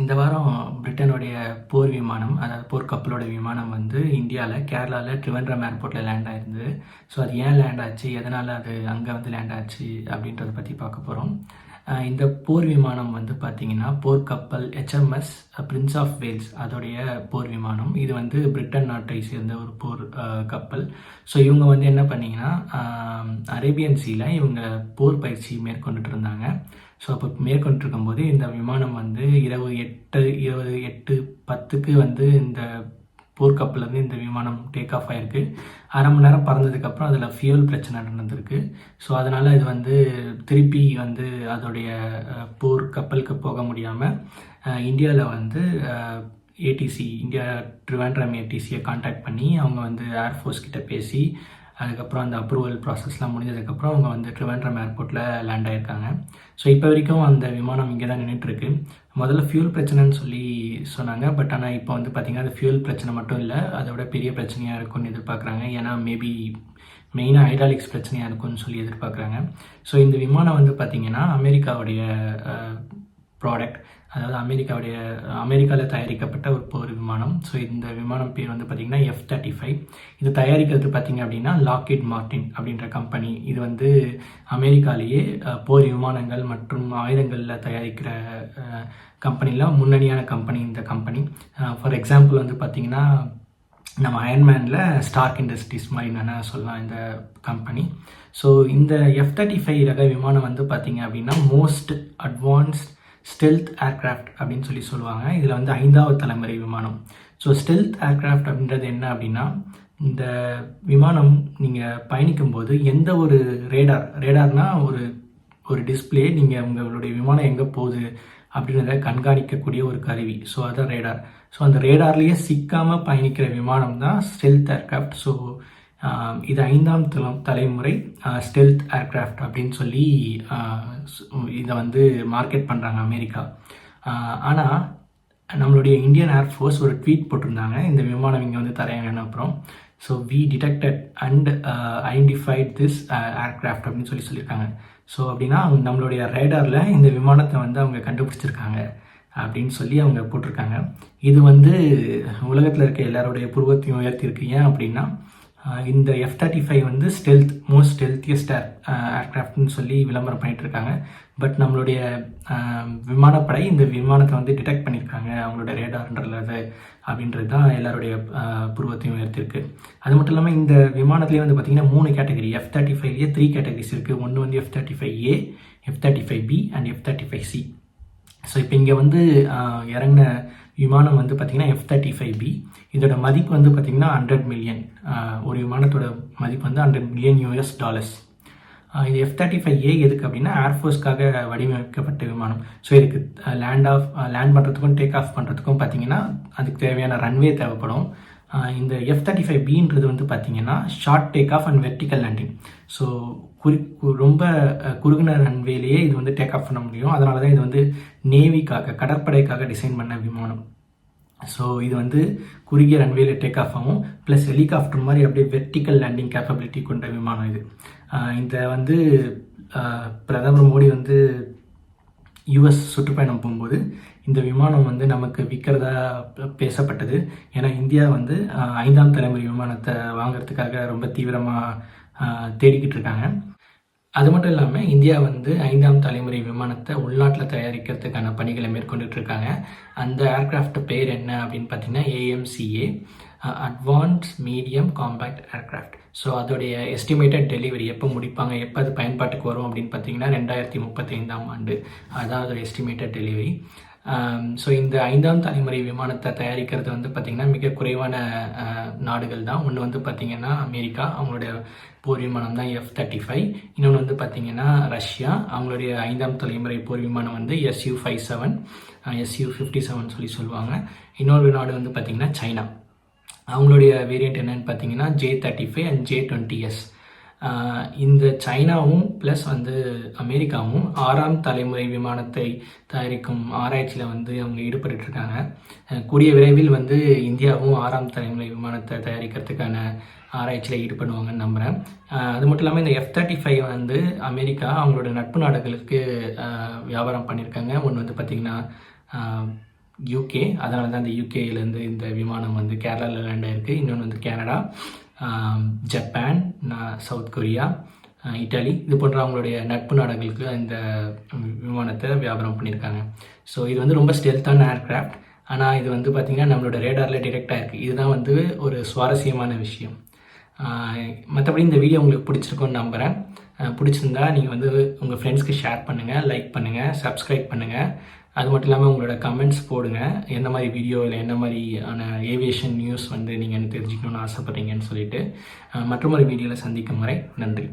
இந்த வாரம் பிரிட்டனுடைய போர் விமானம் அதாவது போர் கப்பலோட விமானம் வந்து இந்தியாவில் கேரளாவில் ட்ரிவெண்ட்ரம் ஏர்போர்ட்டில் லேண்ட் ஆயிருந்தது. ஸோ அது ஏன் லேண்ட் ஆச்சு? எதனால் அது அங்கே வந்து லேண்ட் ஆச்சு? அப்படின்றத பற்றி பார்க்க போகிறோம் இந்த போர் விமானம் வந்து பார்த்திங்கன்னா போர்க்கப்பல் ஹெச்எம்எஸ் பிரின்ஸ் ஆஃப் வேல்ஸ் அதோடைய போர் விமானம். இது வந்து பிரிட்டன் நாட்டை சேர்ந்த ஒரு போர் கப்பல். ஸோ இவங்க வந்து என்ன பண்ணிங்கன்னா அரேபியன் சீல இவங்க போர் பயிற்சி மேற்கொண்டுட்டு இருந்தாங்க. ஸோ அப்போ மேற்கொண்டு இருக்கும்போது இந்த விமானம் வந்து இரவு எட்டு இருபது எட்டு பத்துக்கு வந்து இந்த போர்க்கப்பல்லேருந்து இந்த விமானம் டேக் ஆஃப் ஆயிருக்கு. அரை மணி நேரம் பறந்ததுக்கப்புறம் அதில் ஃபியூல் பிரச்சனை நடந்திருக்கு. ஸோ அதனால் இது வந்து திருப்பி வந்து அதோடைய போர் கப்பலுக்கு போக முடியாமல் இந்தியாவில் வந்து ஏடிசி இந்தியா ட்ரிவாண்ட்ரம் ஏடிசியை காண்டாக்ட் பண்ணி அவங்க வந்து ஏர்ஃபோர்ஸ் கிட்ட பேசி அதுக்கப்புறம் அந்த அப்ரூவல் ப்ராசஸ்லாம் முடிஞ்சதுக்கப்புறம் அவங்க வந்து ட்ரிவாண்ட்ரம் ஏர்போர்ட்டில் லேண்ட் ஆகியிருக்காங்க ஸோ இப்போ வரைக்கும் அந்த விமானம் இங்கே தான் நின்றுட்டுருக்கு முதல்ல ஃபியூல் பிரச்சனைன்னு சொல்லி சொன்னாங்க. பட் ஆனால் இப்போ வந்து பார்த்திங்கன்னா அது ஃபியூல் பிரச்சனை மட்டும் இல்லை. அதோட பெரிய பிரச்சனையாக இருக்கும்னு எதிர்பார்க்குறாங்க. ஏன்னா மேபி மெயினாக ஹைட்ராலிக்ஸ் பிரச்சனையாக இருக்கும்னு சொல்லி எதிர்பார்க்குறாங்க. ஸோ இந்த விமானம் வந்து பார்த்திங்கன்னா அமெரிக்காவுடைய ப்ராடக்ட் அதாவது அமெரிக்காவுடைய அமெரிக்காவில் தயாரிக்கப்பட்ட ஒரு போர் விமானம். ஸோ இந்த விமானம் பேர் வந்து பார்த்திங்கன்னா எஃப் தேர்ட்டி ஃபைவ் இது தயாரிக்கிறது பார்த்திங்க அப்படின்னா லாக்கெட் மார்டின் அப்படின்ற கம்பெனி இது வந்து அமெரிக்காலேயே போர் விமானங்கள் மற்றும் ஆயுதங்களில் தயாரிக்கிற கம்பெனியில் முன்னணியான கம்பெனி இந்த கம்பெனி ஃபார் எக்ஸாம்பிள் வந்து பார்த்திங்கன்னா நம்ம அயன்மேனில் ஸ்டார்க் இண்டஸ்ட்ரீஸ் மாதிரி நான் சொல்லலாம் இந்த கம்பெனி ஸோ இந்த எஃப் தேர்ட்டி ஃபைவ் ரக விமானம் வந்து பார்த்திங்க அப்படின்னா மோஸ்ட் அட்வான்ஸ்ட் ஸ்டெல்த் ஏர்க்ராஃப்ட் அப்படின்னு சொல்லி சொல்லுவாங்க. இதில் வந்து ஐந்தாவது தலைமுறை விமானம். ஸோ ஸ்டெல்த் ஏர்க்ராஃப்ட் அப்படின்றது என்ன அப்படின்னா இந்த விமானம் நீங்கள் பயணிக்கும்போது எந்த ஒரு ரேடார் ரேடார்னால் ஒரு ஒரு டிஸ்ப்ளே நீங்கள் உங்களுடைய விமானம் எங்கே போகுது அப்படின்றத கண்காணிக்கக்கூடிய ஒரு கருவி. ஸோ அதான் ரேடார். ஸோ அந்த ரேடார்லேயே சிக்காமல் பயணிக்கிற விமானம் தான் ஸ்டெல்த் ஏர்க்ராஃப்ட். ஸோ இது ஐந்தாம் தல தலைமுறை ஸ்டெல்த் ஏர்க்ராஃப்ட் அப்படின்னு சொல்லி இதை வந்து மார்க்கெட் பண்ணுறாங்க அமெரிக்கா. ஆனால் நம்மளுடைய இந்தியன் ஏர்ஃபோர்ஸ் ஒரு ட்வீட் போட்டிருந்தாங்க. இந்த விமானம் இங்கே வந்து தரையாங்கன்னு அப்புறம். So we detected and identified this aircraft அப்படின்னு சொல்லி சொல்லியிருக்காங்க. ஸோ அப்படின்னா அவங்க நம்மளுடைய ரேடாரில் இந்த விமானத்தை வந்து அவங்க கண்டுபிடிச்சிருக்காங்க அப்படின்னு சொல்லி அவங்க போட்டிருக்காங்க. இது வந்து உலகத்தில் இருக்க எல்லாருடைய புருவத்தையும் உயர்த்தியிருக்கு. ஏன் அப்படின்னா இந்த எஃப் தேர்ட்டி ஃபைவ் வந்து ஸ்டெல்த் மோஸ்ட் ஸ்டெல்த்தியஸ்ட் ஏர் ஏர்க்ராஃப்ட்னு சொல்லி விளம்பரம் பண்ணிட்டு இருக்காங்க பட் நம்மளுடைய விமானப்படை இந்த விமானத்தை வந்து டிடெக்ட் பண்ணியிருக்காங்க. அவங்களோட ரேடார்ன்றது அப்படின்றது தான் எல்லாருடைய புருவத்தையும் உயர்த்திருக்கு அது மட்டும் இல்லாமல் இந்த விமானத்துலேயே வந்து பார்த்தீங்கன்னா மூணு கேட்டகரி எஃப் தேர்ட்டி ஃபைவ்லேயே த்ரீ கேட்டகரிஸ் இருக்குது ஒன்று வந்து F thirty five A F thirty five B and F thirty five C so இப்போ இங்கே வந்து இறங்கின இறங்குன விமானம் வந்து பார்த்திங்கன்னா எஃப் தேர்ட்டி ஃபைவ் பி இதோட மதிப்பு வந்து பார்த்திங்கன்னா ஹண்ட்ரட் மில்லியன் ஒரு விமானத்தோட மதிப்பு வந்து ஹண்ட்ரட் மில்லியன் யூஎஸ் டாலர்ஸ் இது எஃப் தேர்ட்டி ஃபைவ் ஏ எதுக்கு அப்படின்னா ஏர்ஃபோர்ஸ்க்காக வடிவமைக்கப்பட்ட விமானம். ஸோ இதுக்கு லேண்ட் ஆஃப் லேண்ட் பண்ணுறதுக்கும் டேக் ஆஃப் பண்ணுறதுக்கும் பார்த்தீங்கன்னா அதுக்கு தேவையான ரன்வே தேவைப்படும். இந்த எஃப் தேர்ட்டி ஃபைவ் பின்றது வந்து பார்த்தீங்கன்னா short take off and vertical landing so குறி கு- ரொம்ப குறுகின ரன்வேலேயே இது வந்து டேக் ஆஃப் பண்ண முடியும். அதனால தான் இது வந்து நேவிக்காக கடற்படைக்காக டிசைன் பண்ண விமானம். ஸோ இது வந்து குறுகிய ரன்வேல டேக் ஆஃப் ஆகும். ப்ளஸ் ஹெலிகாப்டர் மாதிரி அப்படியே வெர்டிக்கல் லேண்டிங் கேப்பபிலிட்டி கொண்ட விமானம் இது. இந்த வந்து பிரதமர் மோடி வந்து யுஎஸ் சுற்றுப்பயணம் போகும்போது இந்த விமானம் வந்து நமக்கு விற்கிறதா பேசப்பட்டது. ஏன்னா இந்தியா வந்து ஐந்தாம் தலைமுறை விமானத்தை வாங்குறதுக்காக ரொம்ப தீவிரமாக தேடிக்கிட்டு இருக்காங்க. அது மட்டும் இல்லாமல் இந்தியா வந்து ஐந்தாம் தலைமுறை விமானத்தை உள்நாட்டில் தயாரிக்கிறதுக்கான பணிகளை மேற்கொண்டுட்டு இருக்காங்க அந்த ஏர்க்ராஃப்ட் பேர் என்ன அப்படின்னு பார்த்தீங்கன்னா AMCA advance medium compact aircraft so அதோடைய எஸ்டிமேட்டட் டெலிவரி எப்போ முடிப்பாங்க எப்போ அது பயன்பாட்டுக்கு வரும் அப்படின்னு பார்த்தீங்கன்னா ரெண்டாயிரத்தி முப்பத்தைந்தாம் ஆண்டு. அதான் அதோட எஸ்டிமேட்டட் டெலிவரி Um, ஸோ இந்த ஐந்தாம் தலைமுறை விமானத்தை தயாரிக்கிறது வந்து பார்த்திங்கன்னா மிக குறைவான uh, நாடுகள் தான். ஒன்று வந்து பார்த்திங்கன்னா அமெரிக்கா அவங்களுடைய போர் விமானம் தான் எஃப் தேர்ட்டி ஃபைவ் இன்னொன்று வந்து பார்த்திங்கன்னா ரஷ்யா அவங்களுடைய ஐந்தாம் தலைமுறை போர் விமானம் வந்து SU five seven SU fifty seven சொல்லி சொல்லுவாங்க. இன்னொரு நாடு வந்து பார்த்திங்கன்னா சைனா. அவங்களுடைய வேரியண்ட் என்னென்னு பார்த்தீங்கன்னா J thirty five and J twenty S இந்த சைனாவும் ப்ளஸ் வந்து அமெரிக்காவும் ஆறாம் தலைமுறை விமானத்தை தயாரிக்கும் ஆராய்ச்சியில் வந்து அவங்க ஈடுபட்டுருக்காங்க கூடிய விரைவில் வந்து இந்தியாவும் ஆறாம் தலைமுறை விமானத்தை தயாரிக்கிறதுக்கான ஆராய்ச்சியில் ஈடுபடுவாங்கன்னு நம்புகிறேன் அது மட்டும் இல்லாமல் இந்த எஃப் தேர்ட்டி ஃபைவ் வந்து அமெரிக்கா அவங்களோட நட்பு நாடுகளுக்கு வியாபாரம் பண்ணியிருக்காங்க. ஒன்று வந்து பார்த்திங்கன்னா யூகே அதனால தான் இந்த யூகேலேருந்து இந்த விமானம் வந்து கேரளாவில் லேண்ட் ஆயிருக்கு. இன்னொன்று வந்து Canada. Japan South Korea Italy இது போன்ற அவங்களுடைய நட்பு நாடுகளுக்கு இந்த விமானத்தை வியாபாரம் பண்ணியிருக்காங்க. ஸோ இது வந்து ரொம்ப ஸ்டெல்த்தான ஏர்க்ராஃப்ட் ஆனால் இது வந்து பார்த்திங்கன்னா நம்மளோட ரேடாரில் டிரெக்டாக இருக்குது இதுதான் வந்து ஒரு சுவாரஸ்யமான விஷயம். மற்றபடி இந்த வீடியோ உங்களுக்கு பிடிச்சிருக்குன்னு நம்புகிறேன் பிடிச்சிருந்தா நீங்கள் வந்து உங்கள் ஃப்ரெண்ட்ஸ்க்கு ஷேர் பண்ணுங்கள் லைக் பண்ணுங்கள் சப்ஸ்கிரைப் பண்ணுங்கள் அது மட்டும் இல்லாமல் உங்களோட கமெண்ட்ஸ் போடுங்க. எந்த மாதிரி வீடியோ இல்லை என்ன மாதிரியான ஏவியேஷன் நியூஸ் வந்து நீங்கள் தெரிஞ்சுக்கணும்னு ஆசைப்பட்றீங்கன்னு சொல்லிட்டு மற்றும் மற்றொரு வீடியோவில் சந்திக்கும் வரை நன்றி.